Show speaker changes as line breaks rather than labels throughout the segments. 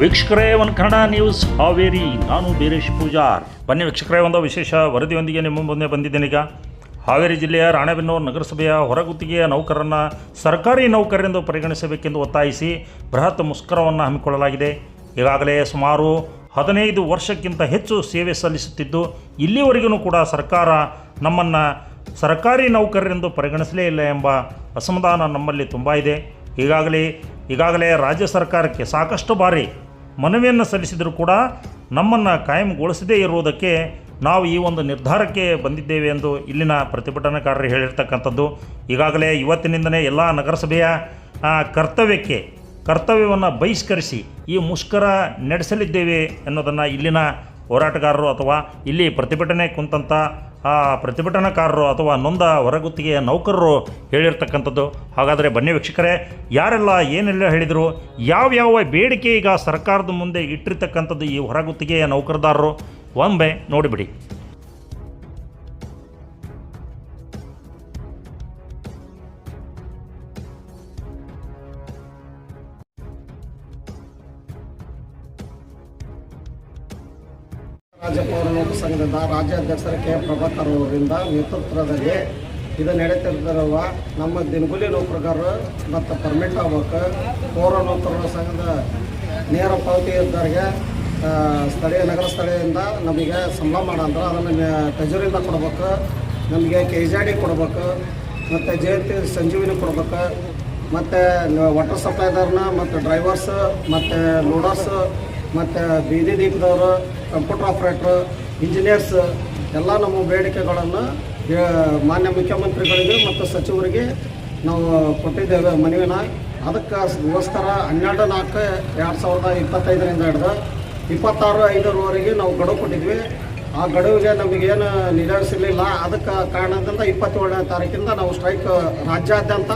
ವೀಕ್ಷಕರೇ, ಒಂದು ಕನ್ನಡ ನ್ಯೂಸ್ ಹಾವೇರಿ. ನಾನು ಬೀರೇಶ್ ಪೂಜಾರ್. ಬನ್ನಿ ವೀಕ್ಷಕರೇ, ಒಂದು ವಿಶೇಷ ವರದಿಯೊಂದಿಗೆ ನಿಮ್ಮ ಮುಂದೆ ಬಂದಿದ್ದೇನೆ ಈಗ. ಹಾವೇರಿ ಜಿಲ್ಲೆಯ ರಾಣೆಬೆನ್ನೂರು ನಗರಸಭೆಯ ಹೊರಗುತ್ತಿಗೆಯ ನೌಕರರನ್ನು ಸರ್ಕಾರಿ ನೌಕರರೆಂದು ಪರಿಗಣಿಸಬೇಕೆಂದು ಒತ್ತಾಯಿಸಿ ಬೃಹತ್ ಮುಷ್ಕರವನ್ನು ಹಮ್ಮಿಕೊಳ್ಳಲಾಗಿದೆ. ಈಗಾಗಲೇ ಸುಮಾರು ಹದಿನೈದು ವರ್ಷಕ್ಕಿಂತ ಹೆಚ್ಚು ಸೇವೆ ಸಲ್ಲಿಸುತ್ತಿದ್ದು, ಇಲ್ಲಿವರೆಗೂ ಕೂಡ ಸರ್ಕಾರ ನಮ್ಮನ್ನು ಸರ್ಕಾರಿ ನೌಕರರೆಂದು ಪರಿಗಣಿಸಲೇ ಇಲ್ಲ ಎಂಬ ಅಸಮಾಧಾನ ನಮ್ಮಲ್ಲಿ ತುಂಬ ಇದೆ. ಈಗಾಗಲೇ ಈಗಾಗಲೇ ರಾಜ್ಯ ಸರ್ಕಾರಕ್ಕೆ ಸಾಕಷ್ಟು ಬಾರಿ ಮನವಿಯನ್ನು ಸಲ್ಲಿಸಿದರೂ ಕೂಡ ನಮ್ಮನ್ನು ಕಾಯಂಗೊಳಿಸದೇ ಇರುವುದಕ್ಕೆ ನಾವು ಈ ಒಂದು ನಿರ್ಧಾರಕ್ಕೆ ಬಂದಿದ್ದೇವೆ ಎಂದು ಇಲ್ಲಿನ ಪ್ರತಿಭಟನಾಕಾರರು ಹೇಳಿರ್ತಕ್ಕಂಥದ್ದು. ಈಗಾಗಲೇ ಇವತ್ತಿನಿಂದಲೇ ಎಲ್ಲ ನಗರಸಭೆಯ ಕರ್ತವ್ಯಕ್ಕೆ, ಕರ್ತವ್ಯವನ್ನು ಬಹಿಷ್ಕರಿಸಿ ಈ ಮುಷ್ಕರ ನಡೆಸಲಿದ್ದೇವೆ ಅನ್ನೋದನ್ನು ಇಲ್ಲಿನ ಹೋರಾಟಗಾರರು ಅಥವಾ ಇಲ್ಲಿ ಪ್ರತಿಭಟನೆ ಕುಂತಂಥ ಆ ಪ್ರತಿಭಟನಾಕಾರರು ಅಥವಾ ನೊಂದ ಹೊರಗುತ್ತಿಗೆಯ ನೌಕರರು ಹೇಳಿರ್ತಕ್ಕಂಥದ್ದು. ಹಾಗಾದರೆ ಬನ್ನಿ ವೀಕ್ಷಕರೇ, ಯಾರೆಲ್ಲ ಏನೆಲ್ಲ ಹೇಳಿದರು, ಯಾವ್ಯಾವ ಬೇಡಿಕೆ ಈಗ ಸರ್ಕಾರದ ಮುಂದೆ ಇಟ್ಟಿರ್ತಕ್ಕಂಥದ್ದು ಈ ಹೊರಗುತ್ತಿಗೆಯ ನೌಕರದಾರರು? ಒಮ್ಮೆ ನೋಡಿಬಿಡಿ.
ರಾಜ್ಯ ಪೌರಲೋಕ ಸಂಘದಿಂದ ರಾಜ್ಯಾಧ್ಯಕ್ಷರ ಕೆ. ಪ್ರಭಾಕರ್ ಅವರಿಂದ ನೇತೃತ್ವದಲ್ಲಿ ಇದು ನಡೀತಿರುವ ನಮ್ಮ ದಿನಗೂಲಿ ನೌಕರರು ಮತ್ತು ಪರ್ಮಿಟ್ ಆಗ್ಬೇಕು ಪೌರ ನೌಕರರ ಸಂಘದ ನೇರ ಪಾವತಿ ಇದ್ದವರಿಗೆ ಸ್ಥಳೀಯ ನಗರ ಸ್ಥಳೀಯದಿಂದ ನಮಗೆ ಸಂಬಳ ಮಾಡಂದ್ರೆ ಅದನ್ನು ಟಜೂರಿಂದ ಕೊಡ್ಬೇಕು, ನಮಗೆ ಕೆ ಜಿ ಡಿ ಕೊಡ್ಬೇಕು, ಮತ್ತು ಜಯಂತಿ ಸಂಜೀವಿನಿ ಕೊಡ್ಬೇಕು, ಮತ್ತು ವಾಟರ್ ಸಪ್ಲೈದಾರನ್ನ ಮತ್ತು ಡ್ರೈವರ್ಸ್ ಮತ್ತು ಲೋಡರ್ಸ್ ಮತ್ತು ಬೀದಿ ದೀಪದವರು ಕಂಪ್ಯೂಟರ್ ಆಪ್ರೇಟ್ರು ಇಂಜಿನಿಯರ್ಸ್ ಎಲ್ಲ ನಮ್ಮ ಬೇಡಿಕೆಗಳನ್ನು ಮಾನ್ಯ ಮುಖ್ಯಮಂತ್ರಿಗಳಿಗೆ ಮತ್ತು ಸಚಿವರಿಗೆ ನಾವು ಕೊಟ್ಟಿದ್ದೇವೆ ಮನವಿನ. ಅದಕ್ಕೋಸ್ಕರ ಹನ್ನೆರಡು ನಾಲ್ಕು ಎರಡು ಸಾವಿರದ ಇಪ್ಪತ್ತೈದರಿಂದ ಹಿಡ್ದು ಇಪ್ಪತ್ತಾರು ಐದರವರೆಗೆ ನಾವು ಗಡುವು ಕೊಟ್ಟಿದ್ವಿ. ಆ ಗಡುವಿಗೆ ನಮಗೇನು ನಿರಾಕರಿಸಲಿಲ್ಲ ಅದಕ್ಕೆ ಕಾರಣದಿಂದ ಇಪ್ಪತ್ತೇಳನೇ ತಾರೀಕಿಂದ ನಾವು ಸ್ಟ್ರೈಕ್ ರಾಜ್ಯಾದ್ಯಂತ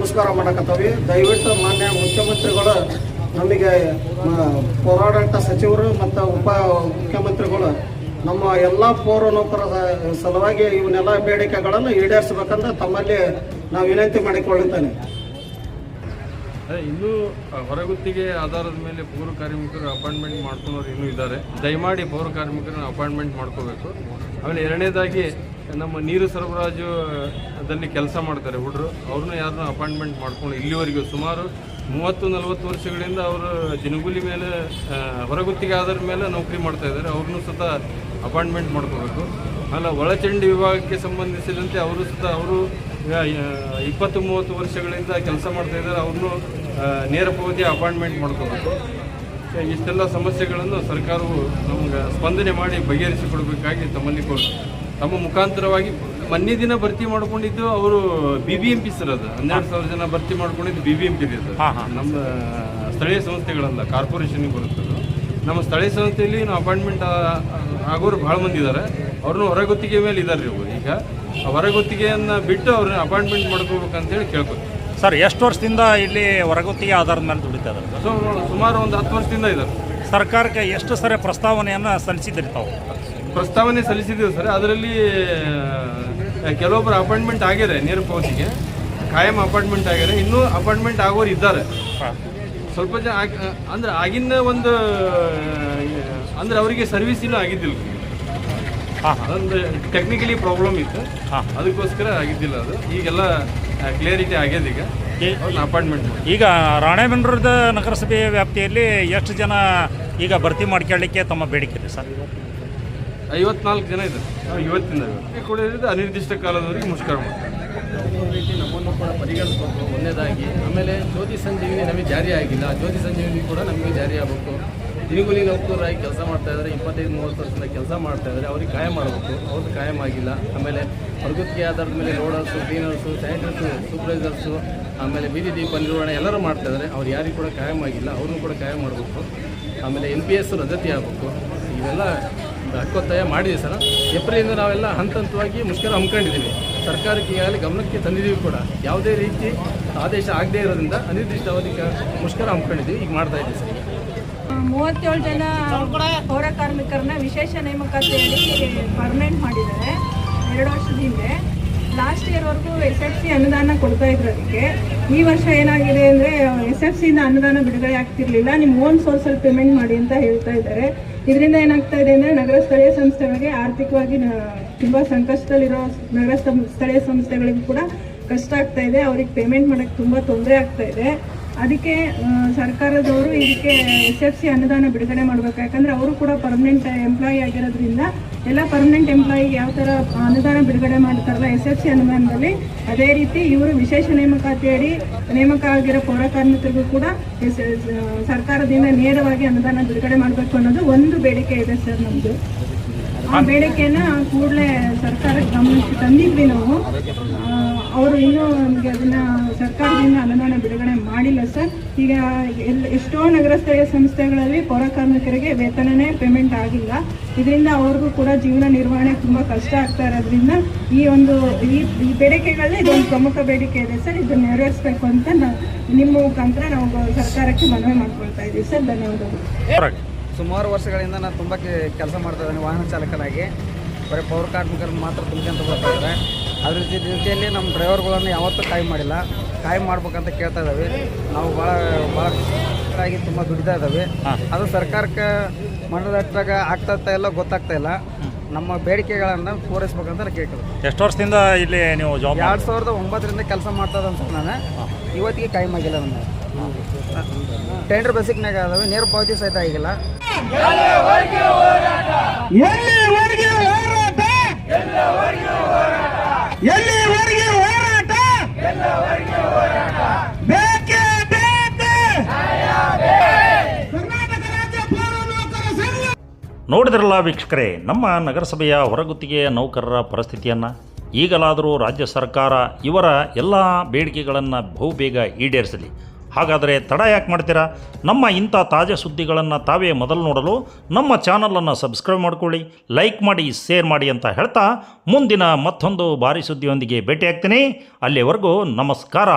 ಮುಷ್ಕರ ಮಾಡಕತ್ತವಿ. ದಯವಿಟ್ಟು ಮಾನ್ಯ ಮುಖ್ಯಮಂತ್ರಿಗಳು ನಮಗೆ ಹೋರಾಡಂಥ ಸಚಿವರು ಮತ್ತು ಉಪ ಮುಖ್ಯಮಂತ್ರಿಗಳು ನಮ್ಮ ಎಲ್ಲ ಪೌರ ನೌಕರ ಸಲುವಾಗಿ ಇವನ್ನೆಲ್ಲ ಬೇಡಿಕೆಗಳನ್ನು ಈಡೇರಿಸಬೇಕಂತ ತಮ್ಮಲ್ಲಿ ನಾವು ವಿನಂತಿ ಮಾಡಿಕೊಳ್ಳುತ್ತೇನೆ.
ಇನ್ನೂ ಹೊರಗುತ್ತಿಗೆ ಆಧಾರದ ಮೇಲೆ ಪೌರ ಕಾರ್ಮಿಕರು ಅಪಾಯಿಂಟ್ಮೆಂಟ್ ಮಾಡ್ಕೊಳೋರು ಇನ್ನೂ ಇದ್ದಾರೆ. ದಯಮಾಡಿ ಪೌರ ಕಾರ್ಮಿಕರನ್ನ ಅಪಾಯಿಂಟ್ಮೆಂಟ್ ಮಾಡ್ಕೋಬೇಕು. ಆಮೇಲೆ ಎರಡನೇದಾಗಿ, ನಮ್ಮ ನೀರು ಸರಬರಾಜು ದಲ್ಲಿ ಕೆಲಸ ಮಾಡ್ತಾರೆ ಹುಡುಗರು ಅವ್ರನ್ನೂ ಯಾರನ್ನೂ ಅಪಾಯಿಂಟ್ಮೆಂಟ್ ಮಾಡ್ಕೊಂಡು ಇಲ್ಲಿವರೆಗೂ ಸುಮಾರು ಮೂವತ್ತು, ನಲವತ್ತು ವರ್ಷಗಳಿಂದ ಅವರು ದಿನಗೂಲಿ ಮೇಲೆ ಹೊರಗುತ್ತಿಗೆ ಆಧಾರದ ಮೇಲೆ ನೌಕರಿ ಮಾಡ್ತಾ ಇದ್ದಾರೆ. ಅವ್ರನ್ನೂ ಸುತ್ತ ಅಪಾಯಿಂಟ್ಮೆಂಟ್ ಮಾಡ್ಕೋಬೇಕು. ಅಲ್ಲ, ಒಳಚಂಡಿ ವಿಭಾಗಕ್ಕೆ ಸಂಬಂಧಿಸಿದಂತೆ ಅವರು ಸುತ್ತ ಅವರು ಇಪ್ಪತ್ತು, ಮೂವತ್ತು ವರ್ಷಗಳಿಂದ ಕೆಲಸ ಮಾಡ್ತಾ ಇದ್ದಾರೆ. ಅವ್ರನ್ನೂ ನೇರ ಪಾವತಿ ಅಪಾಯಿಂಟ್ಮೆಂಟ್ ಮಾಡ್ಕೋಬೇಕು. ಇಷ್ಟೆಲ್ಲ ಸಮಸ್ಯೆಗಳನ್ನು ಸರ್ಕಾರವು ನಮ್ಗೆ ಸ್ಪಂದನೆ ಮಾಡಿ ಬಗೆಹರಿಸಿಕೊಡಬೇಕಾಗಿ ತಮ್ಮಲ್ಲಿ ಕೋ ತಮ್ಮ ಮುಖಾಂತರವಾಗಿ ಮೊನ್ನೆ ದಿನ ಭರ್ತಿ ಮಾಡ್ಕೊಂಡಿದ್ದು ಅವರು B B M P sir ಅದು. ಹನ್ನೆರಡು ಸಾವಿರ ಜನ ಭರ್ತಿ ಮಾಡ್ಕೊಂಡಿದ್ದು ಬಿ ಬಿ ಎಂ ಪಿ
ಹಾಂ.
ನಮ್ಮ ಸ್ಥಳೀಯ ಸಂಸ್ಥೆಗಳಲ್ಲ ಕಾರ್ಪೊರೇಷನ್ಗೆ ಬರುತ್ತೆ ಅದು. ನಮ್ಮ ಸ್ಥಳೀಯ ಸಂಸ್ಥೆಯಲ್ಲಿ ನಾವು ಅಪಾಯಿಂಟ್ಮೆಂಟ್ ಆಗೋರು ಭಾಳ ಮಂದಿ ಇದ್ದಾರೆ ಅವ್ರನ್ನೂ ಹೊರಗುತ್ತಿಗೆ ಮೇಲೆ ಇದ್ದಾರೆ ರೀ ಈಗ. ಆ ಹೊರಗುತ್ತಿಗೆಯನ್ನು ಬಿಟ್ಟು ಅವ್ರನ್ನ ಅಪಾಯಿಂಟ್ಮೆಂಟ್ ಮಾಡ್ಕೋಬೇಕಂತೇಳಿ ಕೇಳ್ಕೊತೀವಿ.
ಸರ್ ಎಷ್ಟು ವರ್ಷದಿಂದ ಇಲ್ಲಿ ಹೊರಗುತ್ತಿಗೆ ಆಧಾರದ ಮೇಲೆ ದುಡಿತಾ ಇದ್ದಾರೆ
ಸೊ ಸುಮಾರು ಒಂದು ಹತ್ತು ವರ್ಷದಿಂದ ಇದ್ದಾರೆ
ಸರ್ಕಾರಕ್ಕೆ ಎಷ್ಟು ಸರಿ ಪ್ರಸ್ತಾವನೆಯನ್ನು ಸಲ್ಲಿಸಿದ್ರಿ ತಾವು?
ಪ್ರಸ್ತಾವನೆ ಸಲ್ಲಿಸಿದ್ದೀವಿ ಸರ್. ಅದರಲ್ಲಿ ಕೆಲವೊಬ್ಬರು ಅಪಾಯಿಂಟ್ಮೆಂಟ್ ಆಗಿದೆ ನೇರ ಪಾವತಿಗೆ ಕಾಯಂ ಅಪಾಯಿಂಟ್ಮೆಂಟ್ ಆಗಿದೆ ಇನ್ನೂ ಅಪಾಯಿಂಟ್ಮೆಂಟ್ ಆಗೋರು ಇದ್ದಾರೆ. ಸ್ವಲ್ಪ ಜನ ಆಗ್- ಅಂದ್ರೆ ಆಗಿನ ಒಂದು ಅಂದ್ರೆ ಅವರಿಗೆ ಸರ್ವಿಸ್ ಇನ್ನೂ ಆಗಿದ್ದಿಲ್ಲ. ಅದೊಂದು ಟೆಕ್ನಿಕಲಿ ಪ್ರಾಬ್ಲಮ್ ಇತ್ತು.
ಹಾಂ.
ಅದಕ್ಕೋಸ್ಕರ ಆಗಿದ್ದಿಲ್ಲ ಅದು. ಈಗೆಲ್ಲ ಕ್ಲಿಯರಿಟಿ ಆಗ್ಯದ ಈಗ. ಅಪಾಯಿಂಟ್ಮೆಂಟ್
ಈಗ ರಾಣೆಬೆನ್ನೂರದ ನಗರಸಭೆ ವ್ಯಾಪ್ತಿಯಲ್ಲಿ ಎಷ್ಟು ಜನ ಈಗ ಭರ್ತಿ ಮಾಡ್ಕೊಳ್ಳಿಕ್ಕೆ ತಮ್ಮ ಬೇಡಿಕೆ ಇದೆ ಸರ್?
ಐವತ್ನಾಲ್ಕು ಜನ ಇದ್ದಾರೆ. ನಾವು ಇವತ್ತಿಂದ ಇವತ್ತು. ಕೂಡ ಅನಿರ್ದಿಷ್ಟ ಕಾಲದವರೆಗೆ ಮುಷ್ಕರ ಮಾಡ್ತಾರೆ.
ರೀತಿ ನಮ್ಮನ್ನು ಕೂಡ ಪರಿಗಣಿಸಬೇಕು. ಒಂದೇದಾಗಿ ಆಮೇಲೆ ಜ್ಯೋತಿ ಸಂಜೀವಿನಿ ನಮಗೆ ಜಾರಿ ಆಗಿಲ್ಲ. ಜ್ಯೋತಿ ಸಂಜೀವಿನಿ ಕೂಡ ನಮಗೆ ಜಾರಿ ಆಗಬೇಕು. ದಿನಗೂಲಿ ನೌಕರರಾಗಿ ಕೆಲಸ ಮಾಡ್ತಾ ಇದ್ದಾರೆ. ಇಪ್ಪತ್ತೈದು ಮೂವತ್ತು ವರ್ಷದಿಂದ ಕೆಲಸ ಮಾಡ್ತಾ ಇದ್ದಾರೆ. ಅವ್ರಿಗೆ ಕಾಯಂ ಮಾಡಬೇಕು. ಅವ್ರದ್ದು ಕಾಯಂ ಆಗಿಲ್ಲ. ಆಮೇಲೆ ಹೊರಗುತ್ತಿಗೆ ಆಧಾರದ ಮೇಲೆ ರೋಡರ್ಸು ಕ್ಲೀನರ್ಸು ಸ್ಯಾನಿಟರ್ಸು ಸೂಪರ್ವೈಸರ್ಸು ಆಮೇಲೆ ಬೀದಿ ದೀಪ ನಿರ್ವಹಣೆ ಎಲ್ಲರೂ ಮಾಡ್ತಾ ಇದ್ದಾರೆ. ಅವ್ರು ಯಾರಿಗೂ ಕೂಡ ಕಾಯಂ ಆಗಿಲ್ಲ. ಅವ್ರನ್ನೂ ಕೂಡ ಕಾಯಂ ಮಾಡಬೇಕು. ಆಮೇಲೆ ಎನ್ ಪಿ ಎಸ್ ರದ್ದತಿ ಆಗಬೇಕು ಇವೆಲ್ಲ ಹಕ್ಕೊತ್ತಾಯ ಮಾಡಿದೆ ಸರ್. ಏಪ್ರಿಲಿಂದ ನಾವೆಲ್ಲ ಹಂತ ಹಂತವಾಗಿ ಮುಷ್ಕರ ಹಮ್ಮಿಕೊಂಡಿದ್ದೀವಿ. ಸರ್ಕಾರಕ್ಕೆ ಈಗಾಗಲೇ ಗಮನಕ್ಕೆ ತಂದಿದ್ದೀವಿ ಕೂಡ. ಯಾವುದೇ ರೀತಿ ಆದೇಶ ಆಗದೇ ಇರೋದ್ರಿಂದ ಅನಿರ್ದಿಷ್ಟ ಅವಧಿ ಕ- ಮುಷ್ಕರ ಹಮ್ಮಿಕೊಂಡಿದ್ದೀವಿ. ಈಗ ಮಾಡ್ತಾ ಇದ್ದೀವಿ ಸರ್.
ಮೂವತ್ತೇಳು ಜನ ಪೌರ ಕಾರ್ಮಿಕರನ್ನ ವಿಶೇಷ ನೇಮಕಾತಿಯಲ್ಲಿ ಪರ್ಮನೆಂಟ್ ಮಾಡಿದ್ದಾರೆ. ಎರಡು ವರ್ಷದ ಹಿಂದೆ. ಲಾಸ್ಟ್ ಇಯರ್ವರೆಗೂ ಎಸ್ ಎಫ್ ಸಿ ಅನುದಾನ ಕೊಡ್ತಾ ಇದ್ರು ಅದಕ್ಕೆ. ಈ ವರ್ಷ ಏನಾಗಿದೆ ಅಂದರೆ ಎಸ್ ಎಫ್ ಸಿಯಿಂದ ಅನುದಾನ ಬಿಡುಗಡೆ ಆಗ್ತಿರ್ಲಿಲ್ಲ. ನಿಮ್ಮ ಓನ್ ಸೋರ್ಸಲ್ಲಿ ಪೇಮೆಂಟ್ ಮಾಡಿ ಅಂತ ಹೇಳ್ತಾ ಇದ್ದಾರೆ. ಇದರಿಂದ ಏನಾಗ್ತಾ ಇದೆ ಅಂದರೆ, ನಗರ ಸ್ಥಳೀಯ ಸಂಸ್ಥೆಗಳಿಗೆ ಆರ್ಥಿಕವಾಗಿ ತುಂಬ ಸಂಕಷ್ಟದಲ್ಲಿರೋ ನಗರ ಸ್ಥಳೀಯ ಸಂಸ್ಥೆಗಳಿಗೂ ಕೂಡ ಕಷ್ಟ ಆಗ್ತಾ ಇದೆ. ಅವ್ರಿಗೆ ಪೇಮೆಂಟ್ ಮಾಡೋಕ್ಕೆ ತುಂಬ ತೊಂದರೆ ಆಗ್ತಾ ಇದೆ. ಅದಕ್ಕೆ ಸರ್ಕಾರದವರು ಇದಕ್ಕೆ ಎಸ್ ಎಫ್ ಸಿ ಅನುದಾನ ಬಿಡುಗಡೆ ಮಾಡಬೇಕು. ಯಾಕಂದರೆ ಅವರು ಕೂಡ ಪರ್ಮನೆಂಟ್ ಎಂಪ್ಲಾಯಿ ಆಗಿರೋದ್ರಿಂದ ಎಲ್ಲ ಪರ್ಮನೆಂಟ್ ಎಂಪ್ಲಾಯಿಗೆ ಯಾವ ಥರ ಅನುದಾನ ಬಿಡುಗಡೆ ಮಾಡ್ತಾರಲ್ಲ ಎಸ್ ಎಫ್ ಸಿ ಅನುದಾನದಲ್ಲಿ, ಅದೇ ರೀತಿ ಇವರು ವಿಶೇಷ ನೇಮಕಾತಿಯಡಿ ನೇಮಕ ಆಗಿರೋ ಪೌರ ಕಾರ್ಮಿಕರಿಗೂ ಕೂಡ ಸರ್ಕಾರದಿಂದ ನೇರವಾಗಿ ಅನುದಾನ ಬಿಡುಗಡೆ ಮಾಡಬೇಕು ಅನ್ನೋದು ಒಂದು ಬೇಡಿಕೆ ಇದೆ ಸರ್ ನಮ್ಮದು ಆ ಬೇಡಿಕೆನ ಕೂಡಲೇ ಸರ್ಕಾರಕ್ಕೆ ಗಮನಕ್ಕೆ ತಂದಿದ್ವಿ ನಾವು. ಅವರು ಇನ್ನೂ ನಮಗೆ ಅದನ್ನು ಸರ್ಕಾರದಿಂದ ಅನುದಾನ ಬಿಡುಗಡೆ ಮಾಡಿಲ್ಲ ಸರ್. ಈಗ ಎಲ್, ಎಷ್ಟೋ ನಗರ ಸ್ಥಳೀಯ ಸಂಸ್ಥೆಗಳಲ್ಲಿ ಪೌರ ಕಾರ್ಮಿಕರಿಗೆ ವೇತನನೇ ಪೇಮೆಂಟ್ ಆಗಿಲ್ಲ. ಇದರಿಂದ ಅವ್ರಿಗೂ ಕೂಡ ಜೀವನ ನಿರ್ವಹಣೆ ತುಂಬ ಕಷ್ಟ ಆಗ್ತಾ ಇರೋದ್ರಿಂದ ಈ ಒಂದು, ಈ ಈ ಬೇಡಿಕೆಗಳಲ್ಲಿ ಇದೊಂದು ಪ್ರಮುಖ ಬೇಡಿಕೆ ಇದೆ ಸರ್. ಇದನ್ನು ನೆರವೇರಿಸಬೇಕು ಅಂತ ನಿಮ್ಮ ಮುಖಾಂತರ ನಾವು ಸರ್ಕಾರಕ್ಕೆ ಮನವಿ ಮಾಡ್ಕೊಳ್ತಾ ಇದ್ದೀವಿ ಸರ್. ಧನ್ಯವಾದಗಳು.
ಸುಮಾರು ವರ್ಷಗಳಿಂದ ನಾನು ತುಂಬ ಕೆಲಸ ಮಾಡ್ತಾ ಇದ್ದೀನಿ ವಾಹನ ಚಾಲಕನಾಗಿ. ಬರೀ ಪೌರ ಕಾರ್ಮಿಕರು ಮಾತ್ರ ತುಂಬ್ಕೊಂತ ಬರ್ತಾ ಇದ್ದಾರೆ. ಅದ್ರ ರೀತಿಯಲ್ಲಿ ಜೊತೆಯಲ್ಲಿ ನಮ್ಮ ಡ್ರೈವರ್ಗಳನ್ನು ಯಾವತ್ತೂ ಕಾಯಿ ಮಾಡಿಲ್ಲ. ಕಾಯಿ ಮಾಡ್ಬೇಕಂತ ಕೇಳ್ತಾ ಇದ್ದಾವೆ. ನಾವು ಭಾಳ ಭಾಳ ಆಗಿ ತುಂಬ ದುಡಿತಾ ಇದ್ದಾವೆ. ಅದು ಸರ್ಕಾರಕ್ಕೆ ಮಂಡಲಟ್ಟಾಗ ಆಗ್ತಾ ಇಲ್ಲ ಗೊತ್ತಾಗ್ತಾ ಇಲ್ಲ. ನಮ್ಮ ಬೇಡಿಕೆಗಳನ್ನು ಪೂರೈಸ್ಬೇಕಂತ ನಾನು ಕೇಳ್ಕೊಳ್ಳಿ
ಎಷ್ಟು ವರ್ಷದಿಂದ ಇಲ್ಲಿ ನೀವು ಜಾಬ್
ಎರಡು ಸಾವಿರದ ಒಂಬತ್ತರಿಂದ ಕೆಲಸ ಮಾಡ್ತಾ ಅಂತ ನಾನು. ಇವತ್ತಿಗೆ ಕಾಯಿ ಆಗಿಲ್ಲ ನನ್ನ ಟೆಂಡರ್ ಬೇಸಿಕ್ನಾಗ ಅದಾವೆ. ನೇರ ಪಾವತಿ ಸಹಿತ ಆಗಿಲ್ಲ.
ನೋಡಿದ್ರಲ್ಲ ವೀಕ್ಷಕರೇ, ನಮ್ಮ ನಗರಸಭೆಯ ಹೊರಗುತ್ತಿಗೆ ನೌಕರರ ಪರಿಸ್ಥಿತಿಯನ್ನು? ಈಗಲಾದರೂ ರಾಜ್ಯ ಸರ್ಕಾರ ಇವರ ಎಲ್ಲ ಬೇಡಿಕೆಗಳನ್ನು ಬಹುಬೇಗ ಈಡೇರಿಸಲಿ. ಹಾಗಾದರೆ ತಡ ಯಾಕೆ ಮಾಡ್ತೀರಾ? ನಮ್ಮ ಇಂಥ ತಾಜಾ ಸುದ್ದಿಗಳನ್ನು ತಾವೇ ಮೊದಲು ನೋಡಲು ನಮ್ಮ ಚಾನಲನ್ನು ಸಬ್ಸ್ಕ್ರೈಬ್ ಮಾಡ್ಕೊಳ್ಳಿ ಲೈಕ್ ಮಾಡಿ ಶೇರ್ ಮಾಡಿ ಅಂತ ಹೇಳ್ತಾ ಮುಂದಿನ ಮತ್ತೊಂದು ಭಾರಿ ಸುದ್ದಿಯೊಂದಿಗೆ ಭೇಟಿಯಾಗ್ತೀನಿ. ಅಲ್ಲಿವರೆಗೂ ನಮಸ್ಕಾರ.